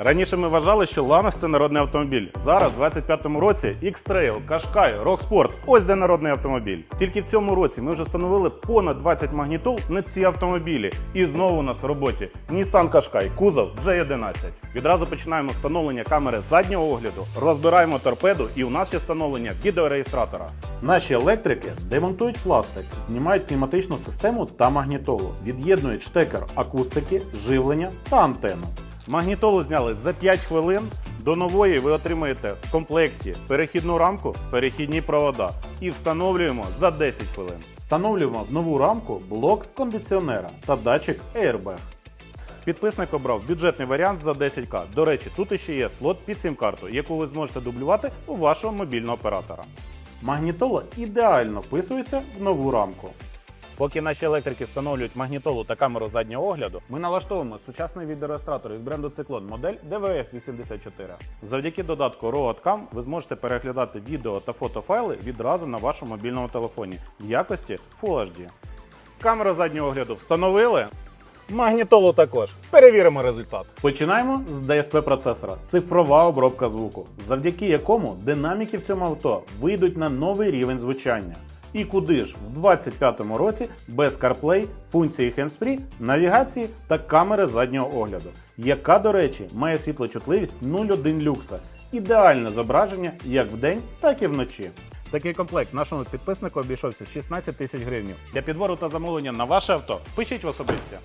Раніше ми вважали, що Ланос це народний автомобіль. Зараз, в 25-му році, X-Trail, Qashqai, Rocksport – ось де народний автомобіль. Тільки в цьому році ми вже встановили понад 20 магнітол на ці автомобілі. І знову у нас в роботі Nissan Qashqai, кузов G11. Відразу починаємо встановлення камери заднього огляду, розбираємо торпеду і у нас ще встановлення відеореєстратора. Наші електрики демонтують пластик, знімають кліматичну систему та магнітолу, від'єднують штекер акустики, живлення та антенну. Магнітолу зняли за 5 хвилин. До нової ви отримаєте в комплекті перехідну рамку, перехідні провода і встановлюємо за 10 хвилин. Встановлюємо в нову рамку блок кондиціонера та датчик Airbag. Підписник обрав бюджетний варіант за 10к. До речі, тут іще є слот під сім-карту, яку ви зможете дублювати у вашого мобільного оператора. Магнітола ідеально вписується в нову рамку. Поки наші електрики встановлюють магнітолу та камеру заднього огляду, ми налаштовуємо сучасний відеореєстратор від бренду Циклон модель DVF84. Завдяки додатку RoadCam ви зможете переглядати відео та фотофайли відразу на вашому мобільному телефоні в якості Full HD. Камеру заднього огляду встановили. Магнітолу також. Перевіримо результат. Починаємо з DSP процесора цифрова обробка звуку, завдяки якому динаміки в цьому авто вийдуть на новий рівень звучання. І куди ж в 2025 році без CarPlay, функції hands-free, навігації та камери заднього огляду, яка, до речі, має світлочутливість 0,1 люкса. Ідеальне зображення як вдень, так і вночі. Такий комплект нашому підписнику обійшовся в 16 тисяч гривень. Для підбору та замовлення на ваше авто пишіть в особисті.